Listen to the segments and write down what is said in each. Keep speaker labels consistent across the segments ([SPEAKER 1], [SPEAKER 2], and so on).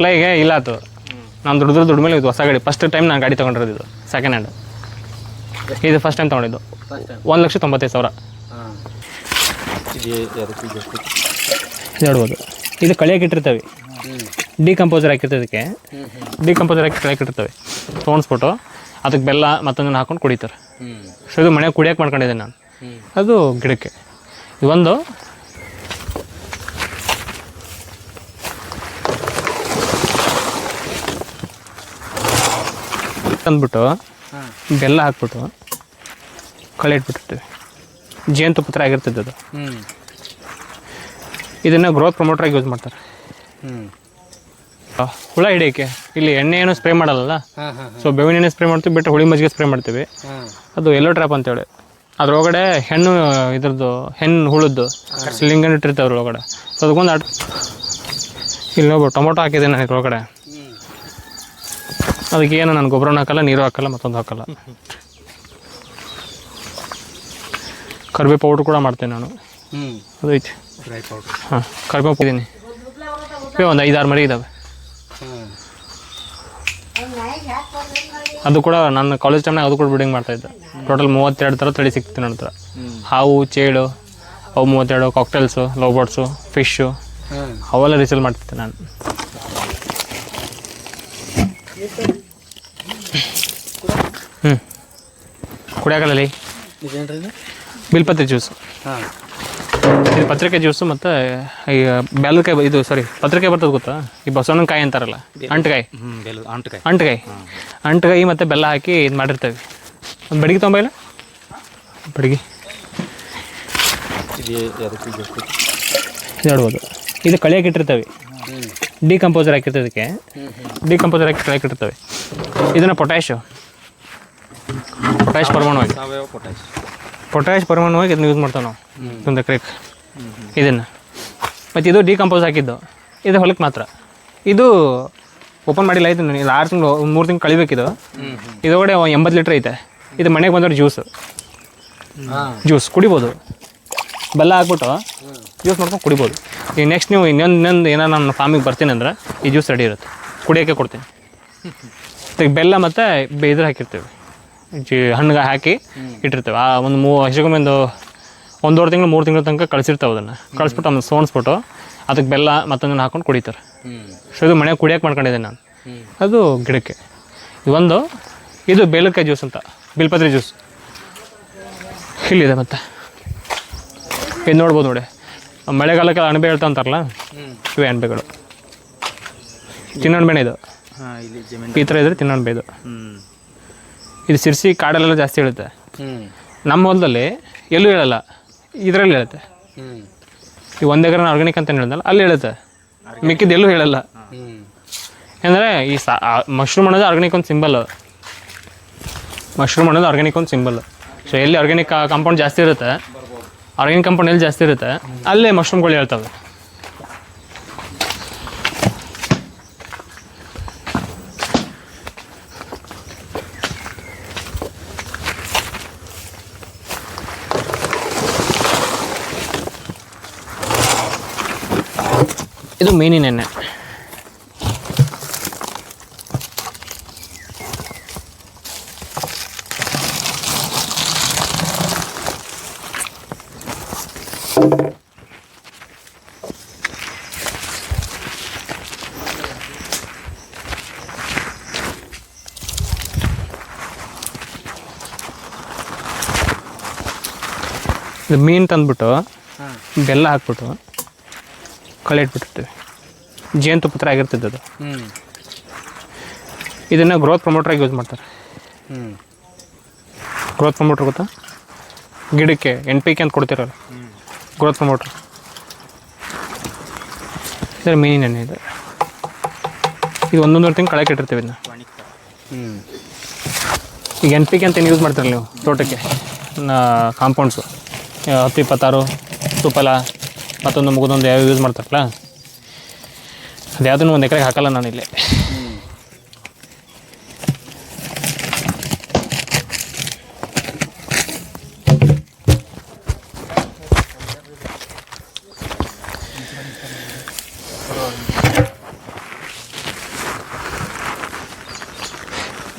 [SPEAKER 1] ಪ್ಲೈಗೆ ಇಲ್ಲ ಆತು ನಾನು ದುಡಿದ್ರೆ ದುಡ್ಡು ಮೇಲೆ ಇದು ಹೊಸ ಗಾಡಿ ಫಸ್ಟ್ ಟೈಮ್ ನಾನು ಗಾಡಿ ತೊಗೊಂಡಿರೋದು ಇದು ಸೆಕೆಂಡ್ ಹ್ಯಾಂಡ್ ಇದು ಫಸ್ಟ್ ಟೈಮ್ ತೊಗೊಂಡಿದ್ದು. ಒಂದು ಲಕ್ಷ ತೊಂಬತ್ತೈದು ಸಾವಿರ. ನೋಡ್ಬೋದು. ಇದು ಕಳಿಯಕ್ಕೆ ಇಟ್ಟಿರ್ತೇವೆ. ಡಿಕಂಪೋಸರ್ ಹಾಕಿರ್ತದೆ ಇದಕ್ಕೆ. ಡಿಕಂಪೋಸರ್ ಹಾಕಿ ಕಳಿಯಕ್ಕೆ ಇಟ್ಟಿರ್ತವೆ. ತೊಗೊಂಡ್ಸ್ಬಿಟ್ಟು ಅದಕ್ಕೆ ಬೆಲ್ಲ ಮತ್ತೊಂದನ್ನು ಹಾಕೊಂಡು ಕುಡಿತಾರೆ. ಸೊ ಇದು ಮನೆಗೆ ಕುಡಿಯೋಕೆ ಮಾಡ್ಕೊಂಡಿದ್ದೆ ನಾನು. ಅದು ಗಿಡಕ್ಕೆ. ಇವೊಂದು ತಂದ್ಬಿಟ್ಟು ಬೆಲ್ಲ ಹಾಕ್ಬಿಟ್ಟು ಕಳೆ ಇಟ್ಬಿಟ್ಟಿರ್ತೀವಿ. ಜೇನುತುಪ್ಪ ಥರ ಆಗಿರ್ತದೆ ಅದು. ಇದನ್ನ ಗ್ರೋತ್ ಪ್ರಮೋಟ್ರಾಗಿ ಯೂಸ್ ಮಾಡ್ತಾರೆ. ಹುಳ ಹಿಡಿಯೋಕ್ಕೆ. ಇಲ್ಲಿ ಎಣ್ಣೆ ಏನು ಸ್ಪ್ರೇ ಮಾಡಲ್ಲ ಸೊ ಬೇವಿನ ಎಣ್ಣೆ ಸ್ಪ್ರೇ ಮಾಡ್ತೀವಿ ಬಿಟ್ಟು ಹುಳಿ ಮಜ್ಜಿಗೆ ಸ್ಪ್ರೇ ಮಾಡ್ತೀವಿ. ಅದು ಎಲ್ಲೋ ಟ್ರ್ಯಾಪ್ ಅಂತೇಳಿ. ಅದ್ರೊಳಗಡೆ ಹೆಣ್ಣು ಇದ್ರದ್ದು ಹೆಣ್ಣು ಹುಳದ್ದು ಸಿಲಿಂಗನ್ ಇಟ್ಟಿರ್ತಾವೆ ಅದ್ರೊಳಗಡೆ ಸೊ ಅದಕ್ಕೊಂದು ಇಲ್ಲಿ ನೋಡ್ಬೋದು ಟೊಮೊಟೊ ಹಾಕಿದೆ ನಾನು ಇದ್ರೊಳಗಡೆ. ಅದಕ್ಕೆ ಏನು ನಾನು ಗೊಬ್ಬರನೂ ಹಾಕಲ್ಲ ನೀರು ಹಾಕಲ್ಲ ಮತ್ತೊಂದು ಹಾಕಲ್ಲ. ಕರಿಬೇವು ಪೌಡ್ರ್ ಕೂಡ ಮಾಡ್ತೇನೆ ನಾನು.
[SPEAKER 2] ಅದೈತಿ
[SPEAKER 1] ಅದು ಐತಿ.
[SPEAKER 2] ಡ್ರೈ ಪೌಡ್ರ್
[SPEAKER 1] ಹಾಂ ಕರಿಬೇವು ಇದ್ದೀನಿ ಒಂದು ಐದಾರು ಮರಿ ಇದ್ದಾವೆ ಅದು ಕೂಡ ನನ್ನ ಕಾಲೇಜ್ ಟೈಮ್ನಾಗ ಅದು ಕೂಡ ಬಿಲ್ಡಿಂಗ್ ಮಾಡ್ತಾಯಿದ್ದೆ ಟೋಟಲ್ ಮೂವತ್ತೆರಡು ಥರ ತಳಿ ಸಿಕ್ತು ನನ್ನ ಹತ್ರ. ಹಾವು ಚೇಳು ಅವು ಮೂವತ್ತೆರಡು ಕಾಕ್ಟೇಲ್ಸು ಲವ್ ಬರ್ಡ್ಸು ಫಿಶ್ಶು ಅವೆಲ್ಲ ರಿಸಲ್ ಮಾಡ್ತಿದ್ದೆ ನಾನು. ಹ್ಞೂ ಕುಡಿಯಾಗಲ್ಲ
[SPEAKER 2] ಇದೇನ್ರಿ ಇದು
[SPEAKER 1] ಬಿಲ್ಪತ್ರೆ ಜ್ಯೂಸು.
[SPEAKER 2] ಹಾಂ
[SPEAKER 1] ಇದು ಪತ್ರಿಕೆ ಜ್ಯೂಸು ಮತ್ತು ಈ ಬೆಲ್ಲಕಾಯಿ ಇದು ಸಾರಿ ಪತ್ರಿಕೆ ಬರ್ತದೆ ಗೊತ್ತಾ? ಈ ಬಸವಣ್ಣನಕಾಯಿ ಅಂತಾರಲ್ಲ ಅಂಟಕಾಯಿ
[SPEAKER 2] ಹ್ಞೂ ಬೆಲ್ಲ ಅಂಟಕಾಯಿ
[SPEAKER 1] ಅಂಟಕಾಯಿ ಅಂಟಕಾಯಿ ಮತ್ತು ಬೆಲ್ಲ ಹಾಕಿ ಇದು ಮಾಡಿರ್ತೇವೆ. ಒಂದು ಬಡಿಗೆ ತೊಗೊಂಬೈಲ ಬಡಗಿ.
[SPEAKER 2] ಇದು ಎಷ್ಟು
[SPEAKER 1] ಇದು ನೋಡ್ಬೋದು. ಇದು ಕಳಿಯಕ್ಕೆ ಇಟ್ಟಿರ್ತೇವೆ. ಡಿಕಂಪೋಸರ್
[SPEAKER 2] ಹಾಕಿರ್ತದಕ್ಕೆ
[SPEAKER 1] ಡಿಕಂಪೋಸರ್ ಹಾಕಿ ಕಳಿಯಕ್ಕೆ ಇಟ್ಟಿರ್ತೇವೆ. ಇದನ್ನು ಪೊಟ್ಯಾಶು ಪೊಟ್ಯಾಶ್ ಪರಮಾಣುವಾಗಿ.
[SPEAKER 2] ಸಾವಯವ ಪೊಟ್ಯಾಶ್
[SPEAKER 1] ಪೊಟ್ಯಾಶ್ ಪರಮಾಣುವಾಗಿ ಇದನ್ನ ಯೂಸ್ ಮಾಡ್ತೇವೆ ನಾವು. ಒಂದು ಎಕರೆಗೆ ಇದನ್ನು. ಮತ್ತು ಇದು ಡಿಕಂಪೋಸ್ ಹಾಕಿದ್ದು. ಇದು ಹೊಲಕ್ಕೆ ಮಾತ್ರ. ಇದು ಓಪನ್ ಮಾಡಿಲ್ಲ ಆಯ್ತು ಇದು ಆರು ತಿಂಗಳು ಮೂರು ತಿಂಗಳು ಕಳಿಬೇಕಿದು
[SPEAKER 2] ಇದು.
[SPEAKER 1] ಒಡೆ ಎಂಬತ್ತು ಲೀಟ್ರ್ ಐತೆ. ಇದು ಮನೆಗೆ ಬಂದವ್ರು ಜ್ಯೂಸ್ ಜ್ಯೂಸ್ ಕುಡಿಬೋದು. ಬೆಲ್ಲ ಹಾಕ್ಬಿಟ್ಟು ಜ್ಯೂಸ್ ಮಾಡ್ಕೊಂಡು ಕುಡಿಬೋದು. ಈಗ ನೆಕ್ಸ್ಟ್ ನೀವು ಇನ್ನೊಂದು ಇನ್ನೊಂದು ಏನೋ ನನ್ನ ಫಾರ್ಮಿಗೆ ಬರ್ತೀನಿ ಅಂದ್ರೆ ಈ ಜ್ಯೂಸ್ ರೆಡಿ ಇರುತ್ತೆ. ಕುಡಿಯೋಕ್ಕೆ ಕೊಡ್ತೀನಿ. ಬೆಲ್ಲ ಮತ್ತು ಇದ್ರ ಹಾಕಿರ್ತೀವಿ. ಜಿ ಹಣ್ಣಿಗೆ ಹಾಕಿ ಇಟ್ಟಿರ್ತೇವೆ. ಆ ಒಂದು ಮೂ ಹೆಚ್ಚಿಗೊಮ್ಮೆ ಒಂದು ಒಂದೂವರೆ ತಿಂಗಳು ಮೂರು ತಿಂಗಳ ತನಕ ಕಳಿಸಿರ್ತಾವೆ ಅದನ್ನು. ಕಳಿಸ್ಬಿಟ್ಟು ಅದನ್ನು ಸೋಣಿಸ್ಬಿಟ್ಟು ಅದಕ್ಕೆ ಬೆಲ್ಲ ಮತ್ತೊಂದನ್ನು ಹಾಕೊಂಡು ಕುಡಿತಾರೆ. ಸೊ ಇದು ಮನೆಗೆ ಕುಡಿಯೋಕೆ ಮಾಡ್ಕೊಂಡಿದ್ದೆ ನಾನು. ಅದು ಗಿಡಕ್ಕೆ. ಇದೊಂದು ಇದು ಬೇಲಕಾಯಿ ಜ್ಯೂಸ್ ಅಂತ. ಬಿಲ್ಪತ್ರಿ ಜ್ಯೂಸ್. ಇಲ್ಲಿದೆ ಮತ್ತೆ. ಇದು ನೋಡ್ಬೋದು ನೋಡಿ. ಮಳೆಗಾಲಕ್ಕೆ ಅಣಬೆ ಹೇಳ್ತಾ ಅಂತಾರಲ್ಲ? ಇವೆ ಅಣಬೆಗಳು ತಿನ್ನಣ್ಬೆನೆ ಇದು. ಈ ಥರ ಇದ್ರೆ ತಿನ್ನಣ್ಬೆ ಇದು.
[SPEAKER 2] ಹ್ಞೂ
[SPEAKER 1] ಇದು ಸಿರ್ಸಿ ಕಾಡಲ್ಲೆಲ್ಲ ಜಾಸ್ತಿ ಹೇಳುತ್ತೆ. ನಮ್ಮ ಹೊಲದಲ್ಲಿ ಎಲ್ಲೂ ಹೇಳಲ್ಲ. ಇದರಲ್ಲಿ ಹೇಳುತ್ತೆ. ಈ ಒಂದೇ ಎಕರೆ ಆರ್ಗ್ಯಾನಿಕ್ ಅಂತ ಹೇಳಿದ್ನಲ್ಲ ಅಲ್ಲಿ ಹೇಳುತ್ತೆ. ಮಿಕ್ಕಿದ್ದು ಎಲ್ಲೂ ಹೇಳಲ್ಲ. ಅಂದರೆ ಈ ಸಾ ಮಶ್ರೂಮ್ ಅನ್ನೋದು ಆರ್ಗ್ಯಾನಿಕ್ ಒಂದು ಸಿಂಬಲ್ ಮಶ್ರೂಮ್ ಅನ್ನೋದು ಆರ್ಗ್ಯಾನಿಕ್ ಒಂದು ಸಿಂಬಲ್ ಸೊ ಎಲ್ಲಿ ಆರ್ಗ್ಯಾನಿಕ್ ಕಾಂಪೌಂಡ್ ಜಾಸ್ತಿ ಇರುತ್ತೆ ಆರ್ಗ್ಯಾನಿಕ್ ಕಾಂಪೌಂಡ್ ಎಲ್ಲಿ ಜಾಸ್ತಿ ಇರುತ್ತೆ, ಅಲ್ಲೇ ಮಶ್ರೂಮ್ಗಳು ಹೇಳ್ತವೆ. ಇದು ಮೀನಿನ ಎಣ್ಣೆ. ಇದು ಮೀನು ತಂದ್ಬಿಟ್ಟು ಬೆಲ್ಲ ಹಾಕ್ಬಿಟ್ಟು ಕಳೆ ಇಟ್ಬಿಟ್ಟಿರ್ತೀವಿ ಜೇನುತುಪ್ಪ ಥರ ಆಗಿರ್ತದೆ ಅದು
[SPEAKER 2] ಹ್ಞೂ
[SPEAKER 1] ಇದನ್ನು ಗ್ರೋತ್ ಆಗಿ ಯೂಸ್ ಮಾಡ್ತಾರೆ.
[SPEAKER 2] ಹ್ಞೂ
[SPEAKER 1] ಗ್ರೋತ್ ಪ್ರಮೋಟ್ರ್ ಗೊತ್ತಾ? ಗಿಡಕ್ಕೆ ಎನ್ ಪಿ ಕೆ ಅಂತ ಕೊಡ್ತಿರಲ್ಲ.
[SPEAKER 2] ಹ್ಞೂ
[SPEAKER 1] ಗ್ರೋತ್ ಪ್ರಮೋಟ್ರ್ ಇದರ ಮೀನಿನ ಎಣ್ಣೆ ಇದೆ. ಇದು ಒಂದೊಂದು ತಿಂಗಳು ಕಳೆ ಇಟ್ಟಿರ್ತೀವಿ ಇದನ್ನ.
[SPEAKER 2] ಹ್ಞೂ
[SPEAKER 1] ಈಗ ಎನ್ ಪಿ ಕೆ ಅಂತ ಏನು ಯೂಸ್ ಮಾಡ್ತೀರಲ್ಲ ನೀವು ತೋಟಕ್ಕೆ? ಕಾಂಪೌಂಡ್ಸು ಹತ್ತು ಇಪ್ಪತ್ತಾರು ತುಪ್ಪಲ ಮತ್ತೊಂದು ಮುಗಿದೊಂದು ಯಾವ ಯೂಸ್ ಮಾಡ್ತಾರಲ್ಲ? ಅದು ಯಾವುದನ್ನು ಒಂದು ಎಕರೆಗೆ ಹಾಕಲ್ಲ ನಾನು ಇಲ್ಲಿ.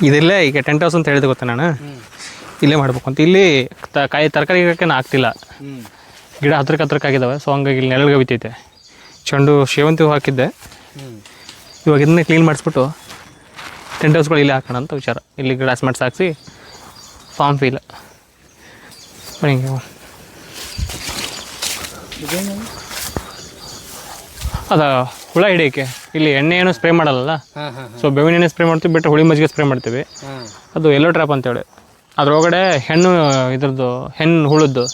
[SPEAKER 1] ಇದೆಲ್ಲ ಈಗ ಟೆಂಟ್ ಹೌಸ್ ಅಂತ ಹೇಳಿದೆ ಗೊತ್ತಾ ನಾನು? ಇಲ್ಲೇ ಮಾಡ್ಬೇಕು ಅಂತ. ಇಲ್ಲಿ ತ ಕಾಯಿ ತರಕಾರಿ ಗಿಡಕ್ಕೆ ಆಗ್ತಿಲ್ಲ ಗಿಡ ಹತ್ರಕ್ಕೆ ಹತ್ರಕ್ಕೆ ಆಗಿದ್ದಾವೆ ಸೊ ಹಂಗಾಗಿ ಇಲ್ಲಿ ನೆರಳಿಗೆ ಬಿತ್ತೈತೆ ಚೆಂಡು ಸೇವಂತಿ ಹೂ ಹಾಕಿದ್ದೆ. ಇವಾಗ ಇದನ್ನೇ ಕ್ಲೀನ್ ಮಾಡಿಸ್ಬಿಟ್ಟು ಟೆಂಟ್ ಹೌಸ್ಗಳು ಇಲ್ಲೇ ಹಾಕೋಣ ಅಂತ ವಿಚಾರ. ಇಲ್ಲಿ ಗ್ಲಾಸ್ ಮ್ಯಾಟ್ಸ್ ಹಾಕ್ಸಿ ಫಾರ್ಮ್ ಫೀಲ್
[SPEAKER 2] ಬನ್ನಿ
[SPEAKER 1] ಅದ ಹುಳ ಹಿಡಿಯೋಕ್ಕೆ. ಇಲ್ಲಿ ಎಣ್ಣೆ ಏನು ಸ್ಪ್ರೇ ಮಾಡಲ್ಲ ಸೊ ಬೇವಿನ ಎಣ್ಣೆ ಸ್ಪ್ರೇ ಮಾಡ್ತೀವಿ ಬಿಟ್ಟರೆ ಹುಳಿ ಮಜ್ಜಿಗೆ ಸ್ಪ್ರೇ ಮಾಡ್ತೀವಿ. ಅದು ಎಲ್ಲೋ ಟ್ರ್ಯಾಪ್ ಅಂತೇಳಿ. ಅದ್ರೊಳಗಡೆ ಹೆಣ್ಣು ಇದ್ರದ್ದು ಹೆಣ್ಣು ಹುಳದ್ದು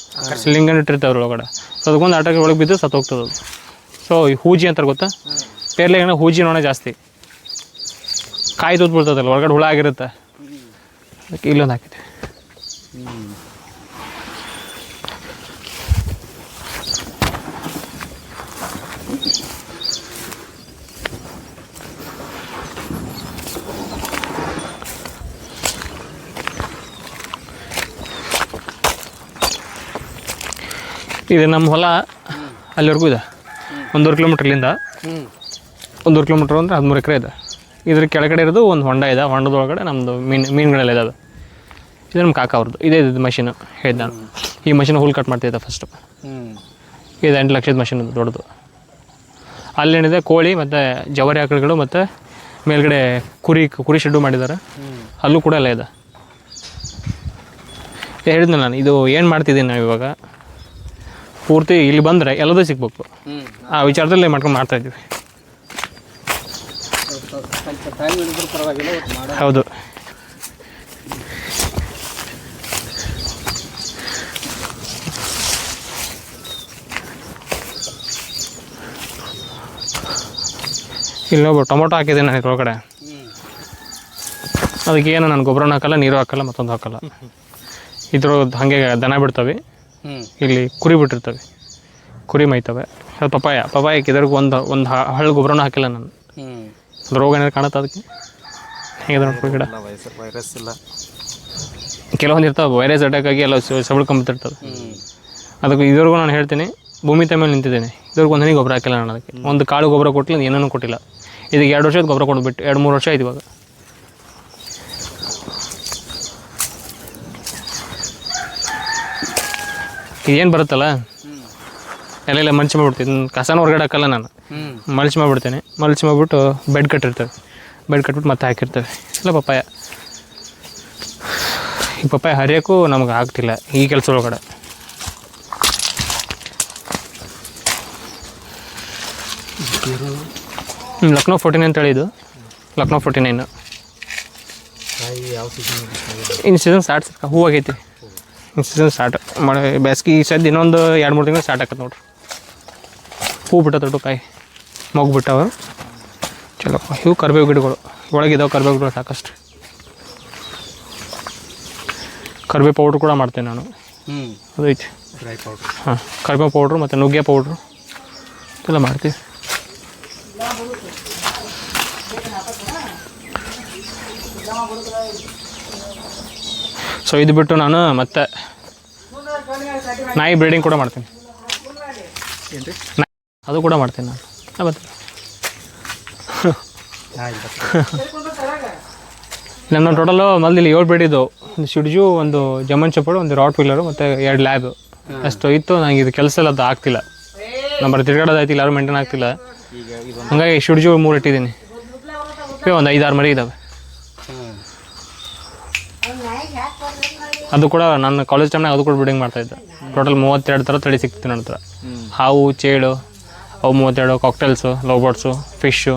[SPEAKER 1] ಲಿಂಗನ ಇಟ್ಟಿರ್ತಾವೆ ಅದ್ರೊಳಗಡೆ. ಸೊ ಅದಕ್ಕೊಂದು ಆಟಕ್ಕೆ ಒಳಗೆ ಬಿದ್ದು ಸತ್ತು ಹೋಗ್ತದೆ ಅದು. ಸೊ ಈ ಹೂಜಿ ಅಂತಾರೆ ಗೊತ್ತಾ? ಪೇರ್ಲೆ ಏನೋ ಹೂಜಿ ನೋಣ ಜಾಸ್ತಿ. ಕಾಯಿ ತೂತ್ ಬಿಡ್ತದಲ್ಲ ಒಳಗಡೆ ಹುಳ ಆಗಿರುತ್ತೆ. ಅದಕ್ಕೆ ಇಲ್ಲೊಂದು ಹಾಕಿದೆ ಇದು ನಮ್ಮ ಹೊಲ ಅಲ್ಲಿವರೆಗೂ ಇದೆ. ಒಂದೂವರೆ ಕಿಲೋಮೀಟ್ರ್ಲಿಂದ
[SPEAKER 2] ಹ್ಞೂ
[SPEAKER 1] ಒಂದೂವರೆ ಕಿಲೋಮೀಟ್ರ್ ಅಂದರೆ ಹದಿಮೂರು ಎಕರೆ ಇದೆ. ಇದ್ರ ಕೆಳಗಡೆ ಇರೋದು ಒಂದು ಹೊಂಡ ಇದೆ. ಹೊಂಡದೊಳಗಡೆ ನಮ್ಮದು ಮೀನು ಮೀನುಗಳೆಲ್ಲ ಅದು. ಇದು ನಮ್ಮ ಕಾಕ ಅವ್ರದ್ದು. ಇದೇ ಇದು ಮಷಿನ್ ಹೇಳಿದ್ದೆ ನಾನು. ಈ ಮಷಿನ್ ಹುಲ್ ಕಟ್ ಮಾಡ್ತಿದ್ದೆ ಫಸ್ಟು ಇದು ಎಂಟು ಲಕ್ಷದ ಮಷಿನ್ ದೊಡ್ಡದು. ಅಲ್ಲೇನಿದೆ ಕೋಳಿ ಮತ್ತು ಜವಾರಿ ಆಕಳುಗಳು ಮತ್ತು ಮೇಲ್ಗಡೆ ಕುರಿ ಕುರಿ ಶೆಡ್ಡು ಮಾಡಿದ್ದಾರೆ. ಅಲ್ಲೂ ಕೂಡ ಎಲ್ಲ ಇದೆ. ಹೇಳಿದ್ನ ನಾನು ಇದು ಏನು ಮಾಡ್ತಿದ್ದೀನಿ ನಾವು ಇವಾಗ? ಪೂರ್ತಿ ಇಲ್ಲಿ ಬಂದರೆ ಎಲ್ಲದೂ ಸಿಗ್ಬೇಕು. ಆ ವಿಚಾರದಲ್ಲಿ ಮಾಡ್ಕೊಂಡು ಮಾಡ್ತಾ ಇದ್ದೀವಿ
[SPEAKER 2] ಸ್ವಲ್ಪ ಟೈಮ್ ಹಿಡಿದ್ರು ಪರವಾಗಿಲ್ಲ ಒಟ್ಟು ಮಾಡೋ
[SPEAKER 1] ಹೌದು. ಇಲ್ಲೊಬ್ಬ ಟೊಮೊಟೊ ಹಾಕಿದ್ದೀನಿ ನಾನು
[SPEAKER 2] ಒಳಗಡೆ
[SPEAKER 1] ಅದಕ್ಕೆ ಏನು ನಾನು ಗೊಬ್ಬರನ ಹಾಕಲ್ಲ ನೀರು ಹಾಕಲ್ಲ ಮತ್ತೊಂದು ಹಾಕಲ್ಲ. ಇದ್ರ ಹಾಗೆ ದನ ಬಿಡ್ತವೆ. ಇಲ್ಲಿ ಕುರಿ ಬಿಟ್ಟಿರ್ತವೆ. ಕುರಿ ಮೈತವೆ ಅದು ಪಪಾಯ ಪಪಾಯಕ್ಕೆ ಇದ್ರಿಗೆ ಒಂದು ಒಂದು ಹಳ್ಳು ಗೊಬ್ಬರನೂ ಹಾಕಿಲ್ಲ ನಾನು. ರೋಗ ಏನಾದ್ರು ಕಾಣುತ್ತೆ ಅದಕ್ಕೆ? ಹೇಗಿದೆ ನೋಡ್ಕೊಳ್ಳಿ ಗಿಡ.
[SPEAKER 2] ವೈರಸ್ ವೈರಸ್ ಇಲ್ಲ.
[SPEAKER 1] ಕೆಲವೊಂದು ಇರ್ತಾವೆ ವೈರಸ್ ಅಟ್ಯಾಕ್ ಆಗಿ ಎಲ್ಲ ಸಬಳ್ಕೊಂಬಿಟ್ಟಿರ್ತವೆ
[SPEAKER 2] ಹ್ಞೂ
[SPEAKER 1] ಅದಕ್ಕೆ ಇದುವರೆಗೂ ನಾನು ಹೇಳ್ತೀನಿ ಭೂಮಿ ಮೇಲೆ ನಿಂತಿದ್ದೀನಿ. ಇದುವರೆಗೂ ಒಂದು ಹನಿ ಗೊಬ್ಬರ ಹಾಕಿಲ್ಲ ನಾನು ಅದಕ್ಕೆ. ಒಂದು ಕಾಳು ಗೊಬ್ಬರ ಕೊಟ್ಟಿಲ್ಲ ಏನೂ ಕೊಟ್ಟಿಲ್ಲ. ಇದಕ್ಕೆ ಎರಡು ವರ್ಷದ ಗೊಬ್ಬರ ಕೊಡ್ಬಿಟ್ಟು ಎರಡು ಮೂರು ವರ್ಷ ಆಯ್ತು ಇವಾಗ. ಇದೇನು ಬರುತ್ತಲ್ಲ?
[SPEAKER 2] ಹ್ಞೂ
[SPEAKER 1] ಎಲ್ಲ ಮಲ್ಚಿ ಮಾಡ್ಬಿಡ್ತೀನಿ. ಕಸನ ಹೊರಗಡೆ ಹಾಕಲ್ಲ ನಾನು. ಮಲ್ಚ್ ಮಾಡ್ಬಿಡ್ತೇನೆ. ಮಲ್ಚ್ ಮಾಡಿಬಿಟ್ಟು ಬೆಡ್ ಕಟ್ಟಿರ್ತೇವೆ. ಬೆಡ್ ಕಟ್ಬಿಟ್ಟು ಮತ್ತೆ ಹಾಕಿರ್ತೇವೆ. ಇಲ್ಲ ಪಪ್ಪಾಯ. ಈ ಪಪ್ಪಾಯ ಹರಿಯೋಕ್ಕೂ ನಮ್ಗೆ ಆಗ್ತಿಲ್ಲ ಈ ಕೆಲಸ ಒಳಗಡೆ. ಲಕ್ನೋ ಫೋರ್ಟಿ ನೈನ್ ತಳಿ ಇದು ಲಕ್ನೋ ಫೋರ್ಟಿ ನೈನು ಇನ್ನು ಸೀಸನ್ ಸ್ಟಾರ್ಟ್ ಹೂ ಆಗೈತಿ. ಇನ್ನು ಸೀಸನ್ ಸ್ಟಾರ್ಟ್ ಮಳೆ ಬೇಸಿಗೆ ಈ ಸದ್ಯ ಇನ್ನೊಂದು ಎರಡು ಮೂರು ತಿಂಗಳು ಸ್ಟಾರ್ಟ್ ಆಕತ್ತೆ ನೋಡ್ರಿ. ಹೂ ದೊಡ್ಡ ಕಾಯಿ ಮೊಗ್ಗು ಬಿಟ್ಟವ ಚಲೋ. ಇವು ಕರ್ಬೇವು ಗಿಡಗಳು. ಒಳಗಿದಾವೆ ಕರ್ಬೇವು ಗಿಡಗಳು ಸಾಕಷ್ಟು. ಕರಿಬೇವು ಪೌಡ್ರ್ ಕೂಡ ಮಾಡ್ತೇನೆ ನಾನು.
[SPEAKER 2] ಹ್ಞೂ
[SPEAKER 1] ಅದು ಐತಿ.
[SPEAKER 2] ಡ್ರೈ ಪೌಡ್ರ್
[SPEAKER 1] ಹಾಂ ಕರ್ಬೇವು ಪೌಡ್ರು ಮತ್ತು ನುಗ್ಗೆ ಪೌಡ್ರು ಎಲ್ಲ ಮಾಡ್ತೀವಿ ಸೊ ಇದು ಬಿಟ್ಟು ನಾನು ಮತ್ತೆ ನಾಯಿ ಬ್ರೀಡಿಂಗ್ ಕೂಡ ಮಾಡ್ತೀನಿ. ಅದು ಕೂಡ ಮಾಡ್ತೀನಿ ನಾನು.
[SPEAKER 2] ಬರ್ತೀನಿ.
[SPEAKER 1] ನನ್ನ ಟೋಟಲು ಮಲ್ದಿಲ್ಲಿ ಇಲ್ಲಿ ಏಳು ಬೇಡಿದ್ದು ಒಂದು ಶಿಡ್ಜು ಒಂದು ಜಮನ್ ಚಪ್ಪಡು ಒಂದು ರಾಟ್ ವೀಲರು ಮತ್ತು ಎರಡು ಲ್ಯಾಬ್ ಅಷ್ಟು ಇತ್ತು ನನಗೆ ಇದು ಕೆಲಸ ಎಲ್ಲ ಅದು ಆಗ್ತಿಲ್ಲ. ನಂಬರ್ ತಿರ್ಗಾಡೋದು ಆಯ್ತಿಲ್ಲ ಯಾರು ಮೇಂಟೈನ್ ಆಗ್ತಿಲ್ಲ. ಹಂಗಾಗಿ ಶಿಡ್ಜು ಮೂರು ಇಟ್ಟಿದ್ದೀನಿ. ಏ ಒಂದು ಐದಾರು ಮರಿ ಇದ್ದಾವೆ ಅದು ಕೂಡ ನನ್ನ ಕಾಲೇಜ್ ಟೈಮ್ನಾಗ ಅದು ಕೂಡ ಬಿಲ್ಡಿಂಗ್ ಮಾಡ್ತಾಯಿದ್ದೆ ಟೋಟಲ್ ಮೂವತ್ತೆರಡು ಥರ ತಳಿ ಸಿಕ್ತಿತ್ತು ನನ್ನ ಹತ್ರ. ಹಾವು ಚೇಳು ಅವು ಮೂವತ್ತೆರಡು ಕಾಕ್ಟೇಲ್ಸು ಲವ್ ಬರ್ಡ್ಸು ಫಿಶ್ಶು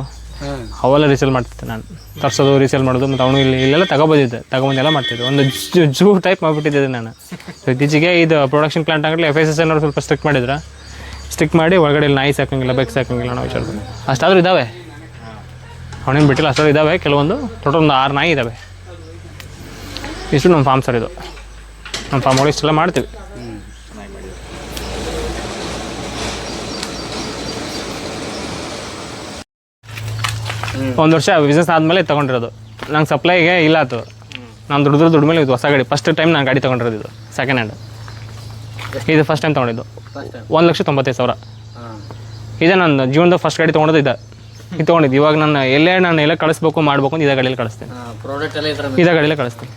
[SPEAKER 1] ಅವೆಲ್ಲ ರೀಸೇಲ್ ಮಾಡ್ತಿದ್ದೆ ನಾನು. ತರ್ಸೋದು ರೀಸೇಲ್ ಮಾಡೋದು ಮತ್ತು ಅವನು ಇಲ್ಲಿ ಇಲ್ಲೆಲ್ಲ ತಗೊಬೋದಿದ್ದೆ. ತಗೊಂಬಂದೆಲ್ಲ ಮಾಡ್ತಿದ್ದೆ. ಒಂದು ಜೂ ಟೈಪ್ ಮಾಡಿಬಿಟ್ಟಿದ್ದೆ ನಾನು. ಇತ್ತೀಚೆಗೆ ಇದು ಪ್ರೊಡಕ್ಷನ್ ಪ್ಲಾಂಟ್ ಆಗಲಿ ಎಫ್ ಎಸ್ ಎಸ್ ಅನ್ನೋರು ಸ್ವಲ್ಪ ಸ್ಟ್ರಿಕ್ ಮಾಡಿದ್ರೆ. ಸ್ಟಿಕ್ ಮಾಡಿ ಒಳಗಡೆ ಇಲ್ಲಿ ನಾಯಿ ಸಾಕಂಗಿಲ್ಲ ಬೆಕ್ ಸಾಕಂಗಿಲ್ಲ ನಾವು ವಿಚಾರ ಅಷ್ಟಾದ್ರೂ ಇದ್ದಾವೆ ಅವನೇನು ಬಿಟ್ಟಿಲ್ಲ ಅಷ್ಟಾದ್ರೂ ಇದ್ದಾವೆ ಕೆಲವೊಂದು ಟೋಟಲ್ ಒಂದು ಆರು ನಾಯಿ ಇದ್ದಾವೆ ಇಷ್ಟು ನಮ್ಮ ಫಾರ್ಮ್ ಸರ್ ಇದು. ನಮ್ಮ ಫಾರ್ಮ್ ಒಳಗೆ ಇಷ್ಟೆಲ್ಲ ಮಾಡ್ತೀವಿ
[SPEAKER 2] ಹ್ಞೂ ಚೆನ್ನಾಗಿ ಮಾಡಿದ್ರು
[SPEAKER 1] ಒಂದು ವರ್ಷ ಬಿಸ್ನೆಸ್ ಆದಮೇಲೆ ತೊಗೊಂಡಿರೋದು. ನಂಗೆ ಸಪ್ಲೈಗೆ ಇಲ್ಲ ಅದು. ನಾನು ದುಡ್ದು ದುಡ್ಡು ಮೇಲೆ ಇದು ಹೊಸ ಗಾಡಿ. ಫಸ್ಟ್ ಟೈಮ್ ನಾನು ಗಾಡಿ ತೊಗೊಂಡಿರೋದು ಇದು ಸೆಕೆಂಡ್ ಹ್ಯಾಂಡ್ ಇದು ಫಸ್ಟ್ ಟೈಮ್ ತೊಗೊಂಡಿದ್ದು. ಒಂದು ಲಕ್ಷ ತೊಂಬತ್ತೈದು ಸಾವಿರ. ಇದೇ ನನ್ನ ಜೀವನದ ಫಸ್ಟ್ ಗಾಡಿ ತೊಗೊಂಡೋದು ಇದೆ. ಇದು ತೊಗೊಂಡಿದ್ದು. ಇವಾಗ ನಾನು ಎಲ್ಲೇ ನಾನು ಎಲ್ಲ ಕಳಿಸ್ಬೇಕು ಮಾಡಬೇಕು ಅಂತ ಇದೇ ಗಾಡಿಯಲ್ಲಿ ಕಳಿಸ್ತೀನಿ. ಇದೇ ಗಾಡಿಯಲ್ಲೇ ಕಳಿಸ್ತೀನಿ.